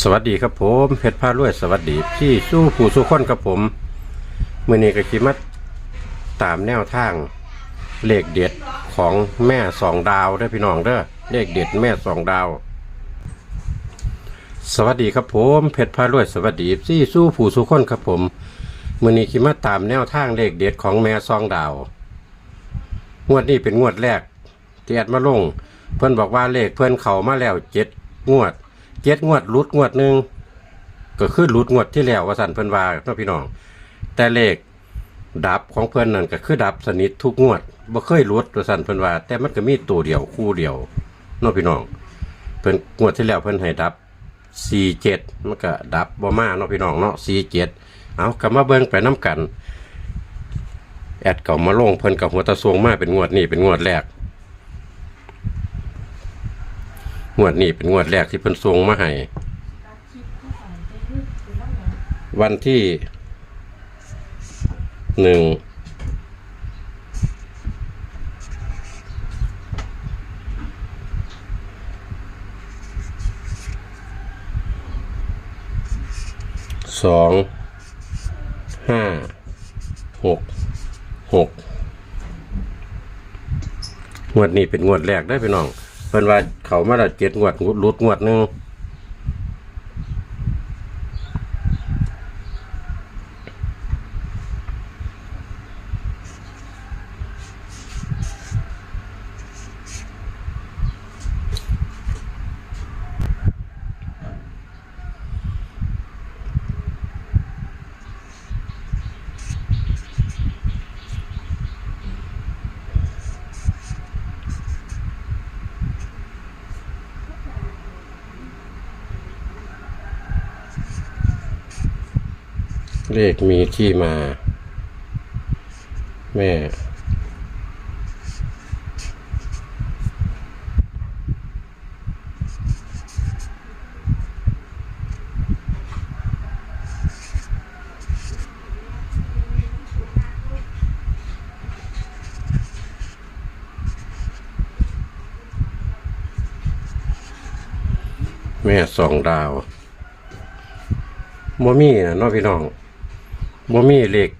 สวัสดีครับผมเพชรพารวยสวัสดีพี่สู้ผู้สู้คนครับผมมื่อนี้ก็คิดมาตามแนวทางเลขเด็ดของแม่สองดาวเด้อพี่น้องเด้อเลขเด็ดแม่สองดาว สวัสดีครับผมเพชรพารวยสวัสดีพี่สู้ผู้สู้คนครับผมมื่อนี้คิดมาตามแนวทางเลขเด็ดของแม่สองดาวงวดนี้เป็นงวดแรกที่แอดมาลง เพื่อนบอกว่าเลขเพื่อนเขามาแล้วเจ็ดงวด เจ็ดงวดหลุดงวดหนึ่งก็คือหลุดงวดที่แล้วว่าสันเพื่อนว่าเนาะพี่น้อง แต่เลขดับของเพื่อนนั่นก็คือดับสนิททุกงวดบ่เคยหลุดว่าสันเพื่อนว่า แต่มันก็มีตัวเดียวคู่เดียวเนาะพี่น้อง เพิ่นงวดที่แล้วเพิ่นให้ดับสี่เจ็ดมันก็ดับบ่มาเนาะพี่น้องเนาะสี่เจ็ดเอากลับมาเบิ่งไปน้กัน แอดเก่ามาลงเพิ่นกับหัวตะสวงมาเป็นงวดนี้เป็นงวดแรก งวดนี้เป็นงวดแรกที่เพิ่นส่งมาให้วันที่หนึ่งสองห้าหกหกงวดนี้เป็นงวดแรกได้อพี่น้อง เพิ่นว่าเขามาละเจ็ดงวดหลุดงวดหนึง เลขมีที่มา แม่ แม่สองดาวบ่มีนะเนาะพี่น้อง บ่มีเหลข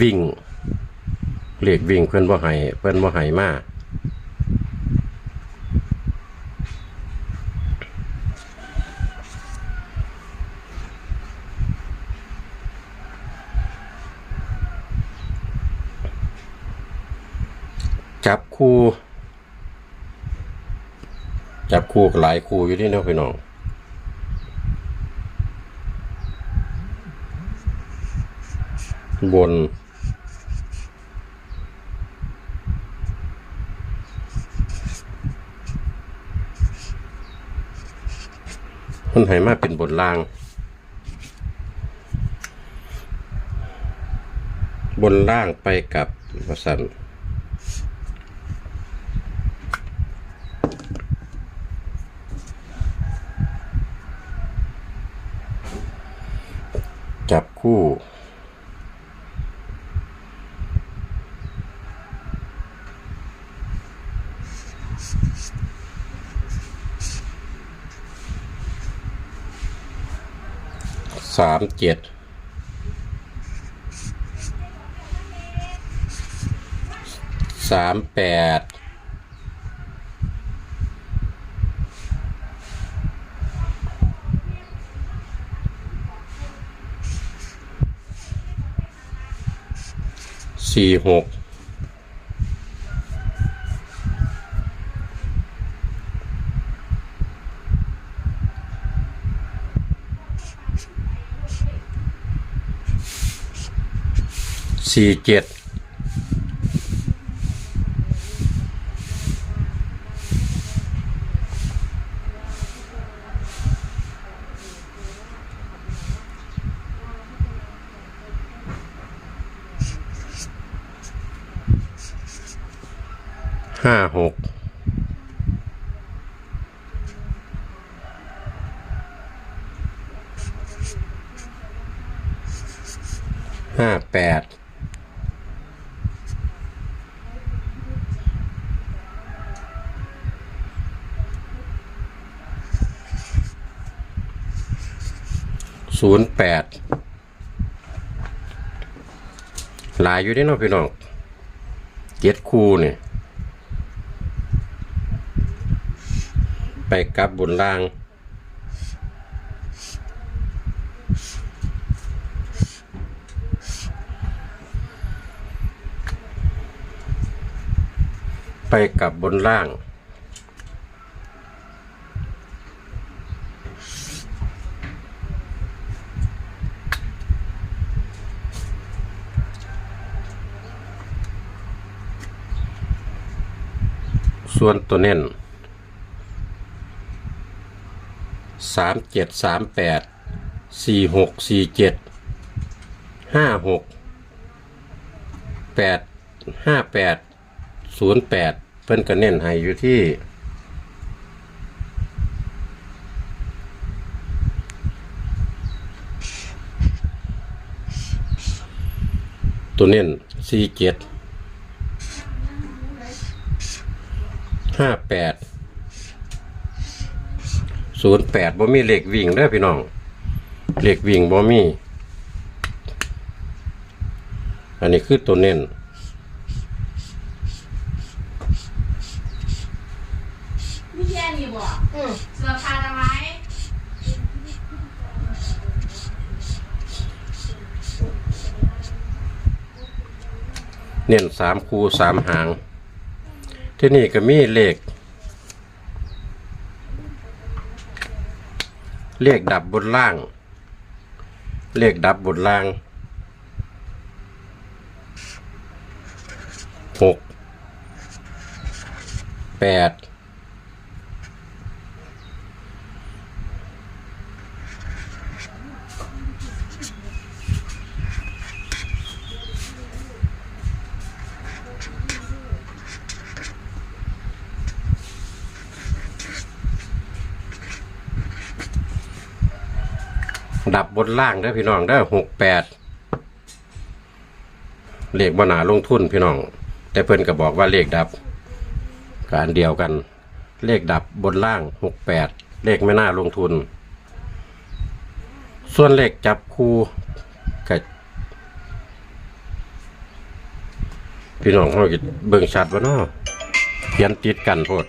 วิ่งเหลขวิ่งเพิ่นบ่ให้เพิ่นบ่ให้มาจับคู่ จับคู่กับหลายคู่อยู่ที่นาะพี่น้อง บนมันให้มาเป็นบนล่าง บนล่างไปกับวสันจับคู่ สามเจ็ดสามแปดสี่หก สี่เจ็ดห้าหกห้าแปด ศูนย์แปดหลายอยู่ด้เนาะพี่น้องเจ็ดคู่นี่ไปกลับบนล่าง ไปกับบนล่าง ส่วนตัวเน้นสามเจ็ดสามแปดสี่หกสี่เจ็ดห้าหกแปดห้าแปดศูนย์แปดเพิ่นก็เน้นให้อยู่ที่ตัวเน้นสี่เจ็ด ห้าแปดศูนย์แปดบ่มีเหล็กวิ่งเด้อพี่น้องเหล็กวิ่งบ่มี อันนี้คือตัวเน้นมีแค่นี้บ่อืมเสื้อผ้าทำไมเน้นสามคูสามหาง ที่นี่ก็มีเลข เลขดับบนล่าง เลขดับบนล่างหกแปด ดับบนล่างเด้อพี่น้องเด้อหกแปดเลขบนาลงทุนพี่น้อง แต่เพิ่นก็บอกว่าเลขดับการเดียวกัน เลขดับบนล่างหกแปดเลขไม่น่าลงทุน ส่วนเลขจับคู่กับพี่น้องเขาเบิ่งชัดวะเนาะเขียนติดกันโพด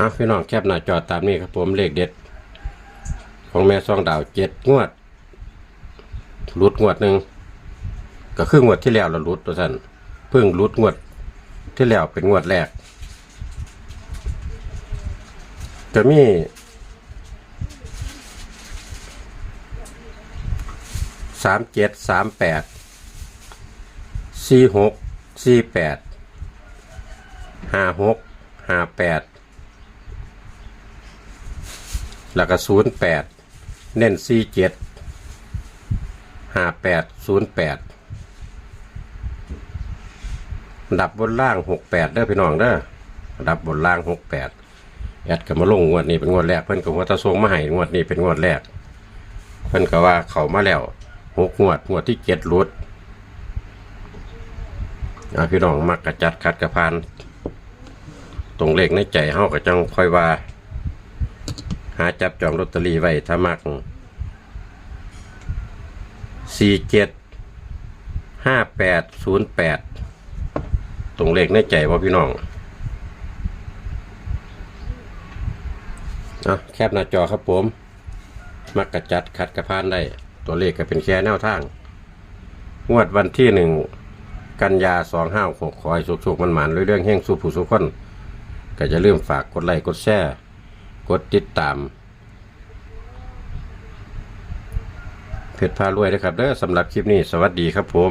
เอาพี่น้องแคบหน้าจอตามนี้ครับผมเลขเด็ด ของแม่ซองดาวเจ็ดงวดรุดงวดหนึ่งก็คืองวดที่แล้วเรารุดตัวท่านเพิ่งรุดงวดที่แล้วเป็นงวดแรกจะมีสามเจ็ดสามแปดสี่หกสี่แปดห้าหกห้าแปด แล้วก็ศูนย์แปดเน้นสี่เจ็ดห้าแปดศูนย์แปดดับบนล่างหกแปดเด้อพี่น้องเด้อดับบนล่างหกแปดแอดก็มาลงงวดนี้เป็นงวดแรกเพิ่นก็ว่าตะทรงมาให้งวดนี้เป็นงวดแรก เพิ่นก็ว่าเขามาแล้วหกงวดงวดที่เจ็ดรุดอ่าพี่น้องมักกระจัดขัดกระพาน ตรงเลขในใจเฮาก็จังค่อยว่าาจับจองลอตเตอรี่ไว้ถ้ามักสี่เจ็ดห้าแปดศูนย์แปดตรงเลขในใจว่าพี่น้องเอาแคบหน้าจอครับผม มักกระจัดขัดกระพานได้ ตัวเลขก็เป็นแค่แนวทาง งวดวันที่หนึ่ง กันยาสองห้าหกคอยสุกๆมันหมันเรื่องแห้งสู้ผู้สุขคนก็จะเริ่มฝากกดไลค์กดแชร์ กดติดตามเพจพารวยนะครับเด้อสำหรับคลิปนี้สวัสดีครับผม